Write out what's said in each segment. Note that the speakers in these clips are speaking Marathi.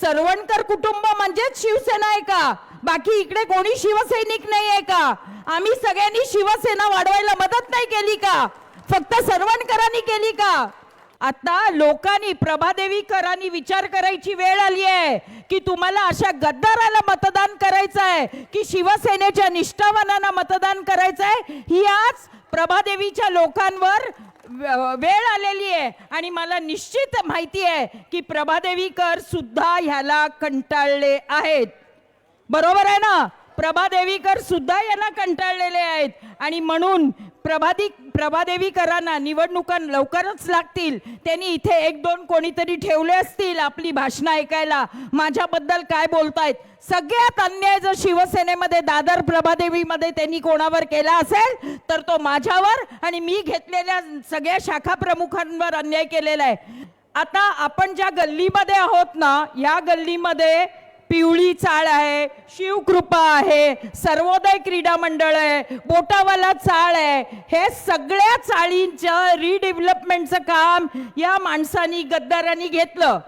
सरवणकर कुटुंब म्हणजेच शिवसेना आहे का? बाकी इकडे कोणी शिवसैनिक नाही आहे का? आम्ही सगळ्यांनी शिवसेना वाढवायला मदत नाही केली का? फक्त सरवणकरांनी केली का? आता लोकांनी प्रभादेवीकरांनी विचार करायची वेळ आली आहे की तुम्हाला अशा गद्दाराला मतदान करायचं आहे की शिवसेनेच्या निष्ठावानांना मतदान करायचं आहे ही आज प्रभादेवीच्या लोकांवर वेळ आलेली आहे. आणि मला निश्चित माहिती आहे की प्रभादेवीकर सुद्धा ह्याला कंटाळले आहेत. बरोबर आहे ना? प्रभादेवीकर सुद्धा यांना कंटाळलेले आहेत. आणि म्हणून प्रभादी प्रभादेवीकरांना निवडणुका लवकरच लागतील. त्यांनी इथे एक दोन कोणीतरी ठेवले असतील आपली भाषणं ऐकायला. माझ्याबद्दल काय बोलतायत? सगळ्यात अन्याय जर शिवसेनेमध्ये दादर प्रभादेवीमध्ये त्यांनी कोणावर केला असेल तर तो माझ्यावर आणि मी घेतलेल्या सगळ्या शाखा प्रमुखांवर अन्याय केलेला आहे. आता आपण ज्या गल्लीमध्ये आहोत ना या गल्लीमध्ये पिवळी चाळ आहे शिवकृपा आहे सर्वोदय क्रीडा मंडळ आहे बोटावाला चाळ आहे. हे सगळ्या चाळींचं रिडेव्हलपमेंटचं काम या माणसानी गद्दारांनी घेतलं.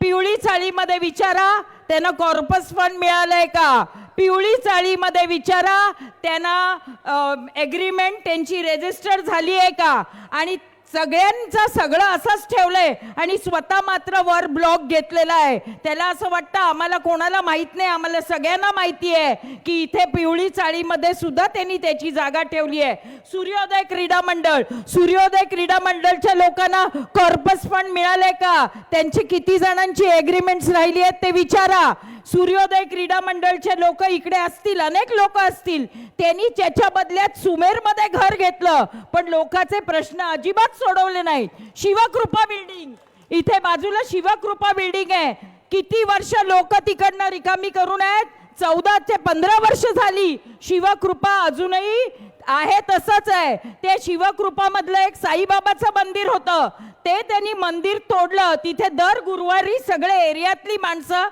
पिवळी चाळीमध्ये विचारा त्यांना कॉर्पस फंड मिळालंय का? पिवळी चाळीमध्ये विचारा त्यांना एग्रीमेंट त्यांची रेजिस्टर झाली आहे का? आणि सगळ्यांचं सगळं असंच ठेवलंय आणि स्वतः मात्र वर ब्लॉक घेतलेला आहे. त्याला असं वाटतं आम्हाला कोणाला माहीत नाही आम्हाला सगळ्यांना माहिती आहे की इथे पिवळी चाळीमध्ये सुद्धा त्यांनी त्याची जागा ठेवली आहे. सूर्योदय क्रीडा मंडळ सूर्योदय क्रीडा मंडळच्या लोकांना कॉर्पस फंड मिळाले का? त्यांची किती जणांची एग्रीमेंट्स राहिली आहेत ते विचारा. सूर्योदय क्रीडा मंडळचे लोक इकडे असतील अनेक लोक असतील. त्यांनी त्याच्या बदल्यात सुमेरमध्ये घर घेतलं. पण लोकांचे प्रश्न अजिबात सोडवले नाहीत. शिवकृपा बिल्डिंग इथे बाजूला शिवकृपा बिल्डिंग आहे. किती वर्ष लोक तिकडनं रिकामी करून आहेत? चौदा ते पंधरा वर्ष झाली. शिवकृपा अजूनही आहे तसंच आहे. ते शिवकृपामधलं एक साईबाबाचं मंदिर होतं. ते त्यांनी मंदिर तोडलं. तिथे दर गुरुवारी सगळे एरियातली माणसं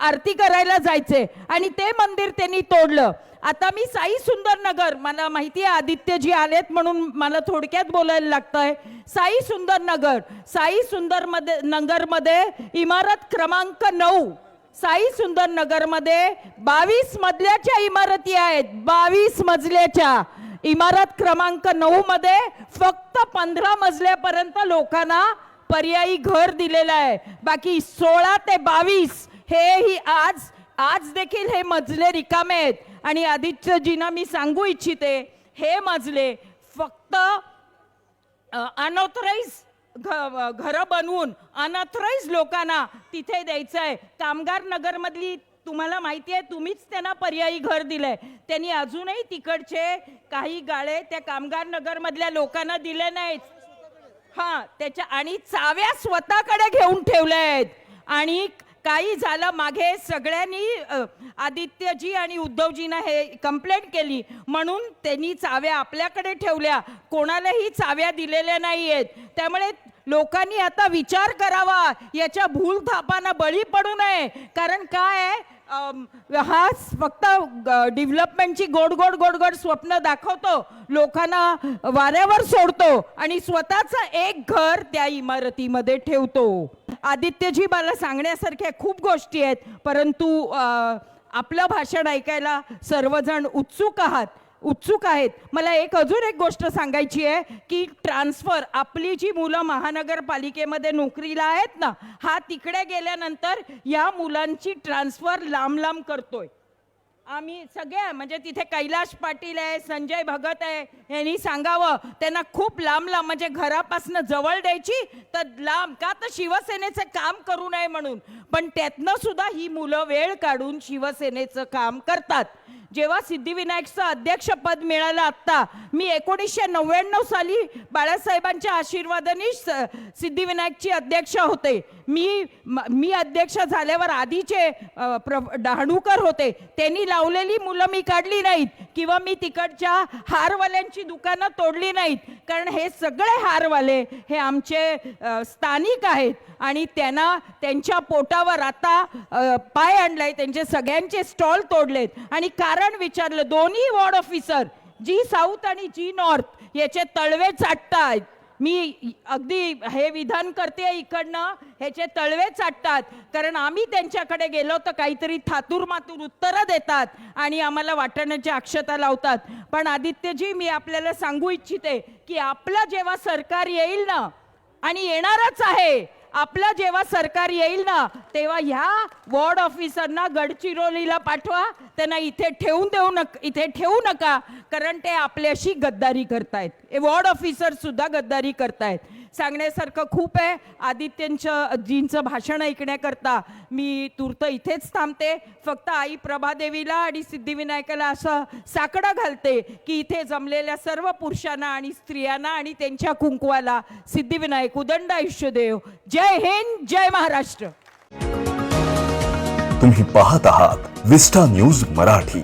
आरती करायला जायचे. आणि ते मंदिर त्यांनी तोडलं. आता मी साई सुंदर नगर मला माहिती आहे आदित्यजी आलेत म्हणून मला थोडक्यात बोलायला लागतंय. साई सुंदर नगर साई सुंदरमध्ये नगरमध्ये इमारत क्रमांक नऊ. साई सुंदर नगरमध्ये बावीस मजल्याच्या इमारती आहेत. बावीस मजल्याच्या. इमारत क्रमांक नऊ मध्ये फक्त पंधरा मजल्यापर्यंत लोकांना पर्यायी घर दिलेलं आहे. बाकी सोळा ते बावीस हे ही आज आज देखील हे मजले रिकामे आहेत. आणि आदित्यजींना मी सांगू इच्छिते हे मजले फक्त अनऑथराईज घ घरं बनवून अनथराईज लोकांना तिथे द्यायचं आहे कामगार नगरमधली तुम्हाला माहिती आहे तुम्हीच त्यांना पर्यायी घर दिलंय. त्यांनी अजूनही तिकडचे काही गाळे त्या कामगार नगरमधल्या लोकांना दिले नाहीत. हा त्याच्या आणि चाव्या स्वतःकडे घेऊन ठेवल्या आहेत आणि काही झालं मागे सगळ्यांनी आदित्यजी आणि उद्धवजीनं हे कंप्लेंट केली. म्हणून त्यांनी चाव्या आपल्याकडे ठेवल्या. कोणालाही चाव्या दिलेल्या नाही आहेत त्यामुळे लोकांनी आता विचार करावा. याच्या भूलथापांना बळी पडू नये. कारण काय आहे? हाच हा फक्त डेव्हलपमेंटची गोड गोड गोड गोड स्वप्न दाखवतो. लोकांना वाऱ्यावर सोडतो आणि स्वतःचं एक घर त्या इमारतीमध्ये ठेवतो. आदित्यजी मला सांगण्यासारख्या खूप गोष्टी आहेत परंतु आपलं भाषण ऐकायला सर्वजण उत्सुक आहात. उत्सुक आहेत. मला एक अजून एक गोष्ट सांगायची आहे की ट्रान्सफर आपली जी मुलं महानगरपालिकेमध्ये नोकरीला आहेत ना हा तिकडे गेल्यानंतर या मुलांची ट्रान्सफर लांब लांब करतोय. आम्ही सगळ्या म्हणजे तिथे कैलाश पाटील आहे संजय भगत आहे यांनी सांगावं त्यांना खूप लांब लांब म्हणजे घरापासनं जवळ द्यायची तर लांब का तर शिवसेनेचं काम करू नये म्हणून. पण त्यातनं सुद्धा ही मुलं वेळ काढून शिवसेनेचं काम करतात. जेव्हा सिद्धिविनायकचं अध्यक्षपद मिळालं आत्ता मी एकोणीसशे नव्याण्णव साली बाळासाहेबांच्या आशीर्वादाने स- सिद्धिविनायकची अध्यक्ष होते. मी मी अध्यक्ष झाल्यावर आधीचे प्र डहाणूकर होते. त्यांनी लावलेली मुलं मी काढली नाहीत. किंवा मी तिकडच्या हारवाल्यांची दुकानं तोडली नाहीत. कारण हे सगळे हारवाले हे आमचे स्थानिक आहेत. आणि त्यांना त्यांच्या पोटावर आता पाय आणलाय त्यांचे सगळ्यांचे स्टॉल तोडलेत. आणि कारण विचारलं दोन्ही वॉर्ड ऑफिसर जी साऊथ आणि जी नॉर्थ याचे तळवे चाटतायत. मी अगदी हे विधान करते इकडनं ह्याचे तळवे चाटतात. कारण आम्ही त्यांच्याकडे गेलो तर काहीतरी थातूर मातूर उत्तरं देतात आणि आम्हाला वाटण्याची अक्षता लावतात. पण आदित्यजी मी आपल्याला सांगू इच्छिते की आपलं जेव्हा सरकार येईल ना आणि येणारच आहे आपलं जेव्हा सरकार येईल ना तेव्हा ह्या वॉर्ड ऑफिसरना गडचिरोलीला पाठवा. त्यांना इथे ठेवून देऊ नक इथे ठेवू नका. कारण ते आपल्याशी गद्दारी करतायत. हे वॉर्ड ऑफिसर सुद्धा गद्दारी करतायत. सांगण्यासारखं खूप आहे. आदित्यंचं जींचं भाषण ऐकण्याकरता मी तूर्त इथेच थांबते. फक्त आई प्रभादेवीला आणि सिद्धिविनायकाला असं साकडं घालते की इथे जमलेल्या सर्व पुरुषांना आणि स्त्रियांना आणि त्यांच्या कुंकवाला सिद्धिविनायक उदंड आयुष्य देव. जय हिंद जय महाराष्ट्र. तुम्ही पाहत आहात विस्टा न्यूज मराठी.